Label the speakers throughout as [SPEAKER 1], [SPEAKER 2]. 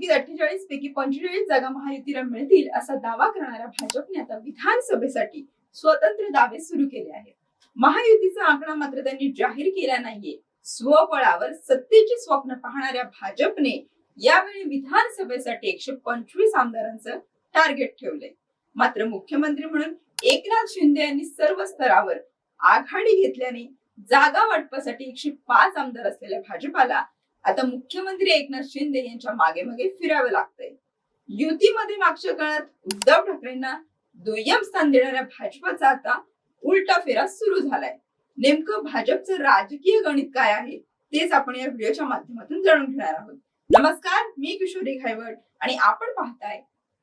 [SPEAKER 1] निवडणुकीत अठ्ठेचाळीस पैकी पंचेचाळीस जागा महायुतीला मिळतील असा दावा करणाऱ्या भाजपने आता विधानसभेसाठी स्वतंत्र दावे सुरू केले आहेत. महायुतीचा आकडा मात्र त्यांनी जाहीर केला नाहीये. स्वबळावर सत्तेची स्वप्न पाहणाऱ्या भाजपने यावेळी विधानसभेसाठी एकशे पंचवीस आमदारांचं टार्गेट ठेवलंय. मात्र मुख्यमंत्री म्हणून एकनाथ शिंदे यांनी सर्व स्तरावर आघाडी घेतल्याने जागा वाटपासाठी एकशे पाच आमदार असलेल्या भाजपाला आता मुख्यमंत्री एकनाथ शिंदे यांच्या मागे मागे फिरावं लागतंय. युतीमध्ये मागच्या काळात उद्धव ठाकरेंना दुय्यम स्थान देणाऱ्या भाजपचा आता उलटा फेरा सुरू झालाय. नेमकं भाजपचं राजकीय गणित काय आहे तेच आपण या व्हिडिओच्या माध्यमातून जाणून घेणार आहोत. नमस्कार मी किशोरी घायवड आणि आपण पाहताय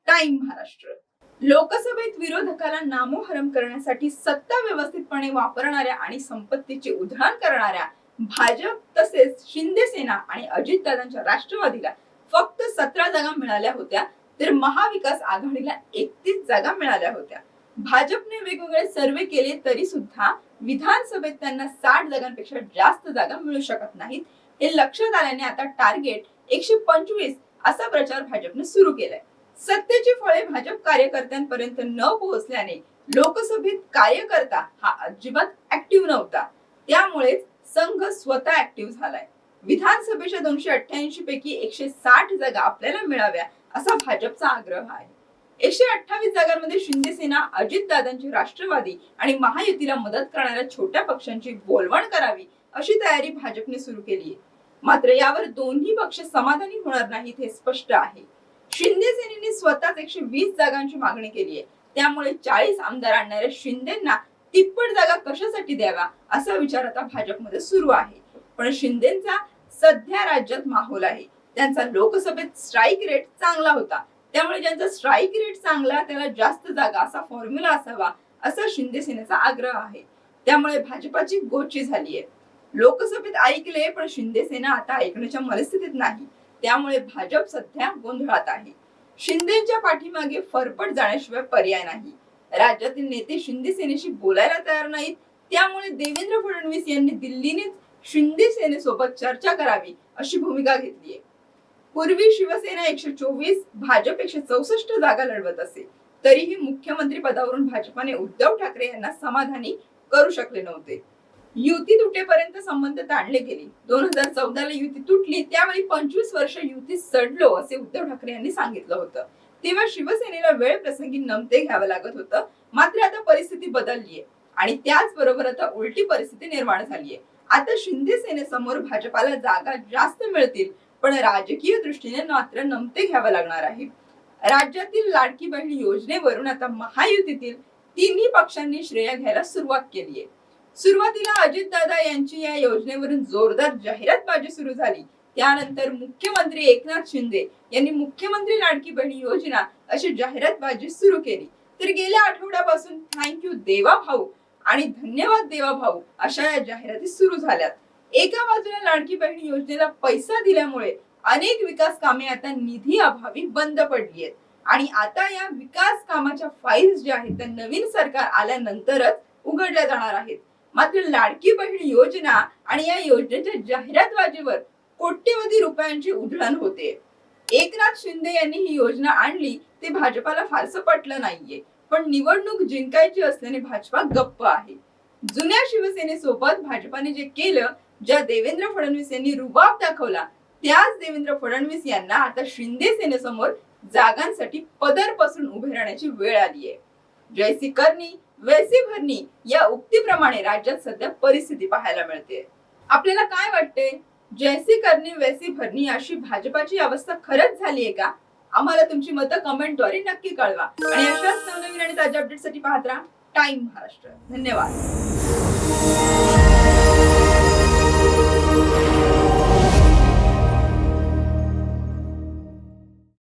[SPEAKER 1] टाइम महाराष्ट्र. लोकसभेत विरोधकाला नामोहरम करण्यासाठी सत्ता व्यवस्थितपणे वापरणाऱ्या आणि संपत्तीचे उधळण करणाऱ्या भाजप तसेच शिंदे सेना आणि अजितदादांच्या राष्ट्रवादीला फक्त सतरा जागा मिळाल्या होत्या तर महाविकास आघाडीला एकतीस जागा मिळाल्या होत्या. भाजपने वेगवेगळे सर्वे केले तरी सुद्धा विधानसभेत त्यांना साठ जागांपेक्षा जास्त जागा मिळू शकत नाहीत. हे लक्षात आल्याने आता टार्गेट एकशे पंचवीस असा प्रचार भाजपने सुरू केलाय. सत्तेची फळे भाजप कार्यकर्त्यांपर्यंत न पोहोचल्याने लोकसभेत कार्यकर्ता हा अजिबात ऍक्टिव्ह नव्हता. त्यामुळेच संघ स्वतः ऍक्टिव्ह झालाय. विधानसभेच्या दोनशे अठ्ठ्याऐंशी पैकी एकशे साठ जागा आपल्याला मिळाव्या असा भाजपचा आग्रह आहे. एकशे अठ्ठावीस जागांमध्ये शिंदे सेना अजितदादांची राष्ट्रवादी आणि महायुतीला मदत करणाऱ्या छोट्या पक्षांची बोलवण करावी अशी तयारी भाजपने सुरू केली आहे मात्र यावर दोन्ही पक्ष समाधानी होणार नाहीत हे स्पष्ट आहे. शिंदे सेनेने स्वतःच एकशे वीस जागांची मागणी केली आहे त्यामुळे चाळीस आमदार आणणाऱ्या शिंदेना तिप्पट जागा कशासाठी द्यावा असा विचार आता भाजपमध्ये सुरू आहे. पण शिंदेचा सध्या राज्यात माहोल आहे. त्यांचा लोकसभेत स्ट्राईक रेट चांगला होता. त्यामुळे ज्यांचा स्ट्राईक रेट चांगला त्याला जास्त जागा असा फॉर्म्युला असावा असा शिंदे सेनेचा आग्रह आहे. त्यामुळे भाजपाची गोची झाली आहे. लोकसभेत ऐकले पण शिंदे सेना आता ऐकण्याच्या मनस्थितीत नाही. त्यामुळे भाजप सध्या गोंधळात आहे. शिंदेच्या पाठीमागे फरफट जाण्याशिवाय पर्याय नाही. राज्यातील नेते शिंदे सेनेशी बोलायला तयार नाहीत. त्यामुळे देवेंद्र फडणवीस यांनी दिल्लीनेच शिंदे सेनेसोबत चर्चा करावी अशी भूमिका घेतली आहे पूर्वी शिवसेना एकशे चोवीस भाजप एकशे चौसष्ट जागा लढवत असे. तरीही मुख्यमंत्री पदावरून भाजपाने उद्धव ठाकरे यांना समाधानी करू शकले नव्हते. युती तुटेपर्यंत संबंध ताणले गेले. दोन हजार चौदा ला युती तुटली त्यावेळी पंचवीस वर्ष युती सडलो असे उद्धव ठाकरे यांनी सांगितलं होतं. तेव्हा शिवसेनेला वेळ प्रसंगी नमते घ्यावं लागत होतं. मात्र आता परिस्थिती बदललीये. आणि त्याचबरोबर आता उलटी परिस्थिती निर्माण झालीये. आता शिंदे सेनेसमोर भाजपाला जागा जास्त मिळतील पण राजकीय दृष्टीने मात्र नमते घ्यावं लागणार आहे. राज्यातील लाडकी बहीण योजनेवरून आता महायुतीतील तिन्ही पक्षांनी श्रेय घ्यायला सुरुवात केली आहे सुरुवातीला अजितदादा यांची या योजनेवरून जोरदार जाहिरातबाजी सुरू झाली. त्यानंतर मुख्यमंत्री एकनाथ शिंदे यांनी मुख्यमंत्री लाडकी बहीण योजना अशी जाहिरातबाजी सुरू केली. तर गेल्या आठवड्यापासून थँक्यू देवा भाऊ आणि धन्यवाद देवा भाऊ अशा या जाहिराती सुरू झाल्यात. एका बाजूला लाडकी बहीण योजनेला पैसा दिल्यामुळे अनेक विकास कामे आता निधी अभावी बंद पडली आहेत. आणि आता या विकास कामाच्या फाईल्स ज्या आहेत त्या नवीन सरकार आल्यानंतरच उघडल्या जाणार आहेत. मात्र लाडकी बहीण योजना आणि या योजनेच्या जाहिरातबाजीवर कोट्यवधी रुपयांची उधळण होते. एकनाथ शिंदे यांनी ही योजना आणली ते भाजपाला फारसं पटलं नाहीये. पण निवडणूक जिंकायची असल्याने भाजपा गप्प आहे. जुन्या शिवसेनेसोबत भाजपाने जे केलं ज्या देवेंद्र फडणवीस यांनी रुबाब दाखवला त्याच देवेंद्र फडणवीस यांना आता शिंदे सेनेसमोर जागांसाठी पदर पसरून उभे राहण्याची वेळ आली आहे. जैसी करणी वैसी भरणी या उक्तीप्रमाणे राज्यात सध्या परिस्थिती पाहायला मिळते. आपल्याला काय वाटते जैसी करणी वैसी भरणी अशी भाजपाची अवस्था खरंच झाली आहे का? आम्हाला तुमची मतं कमेंटद्वारे नक्की कळवा. आणि अशाच नवनवीन आणि ताज्या अपडेटसाठी पाहत राहा टाइम महाराष्ट्र. धन्यवाद.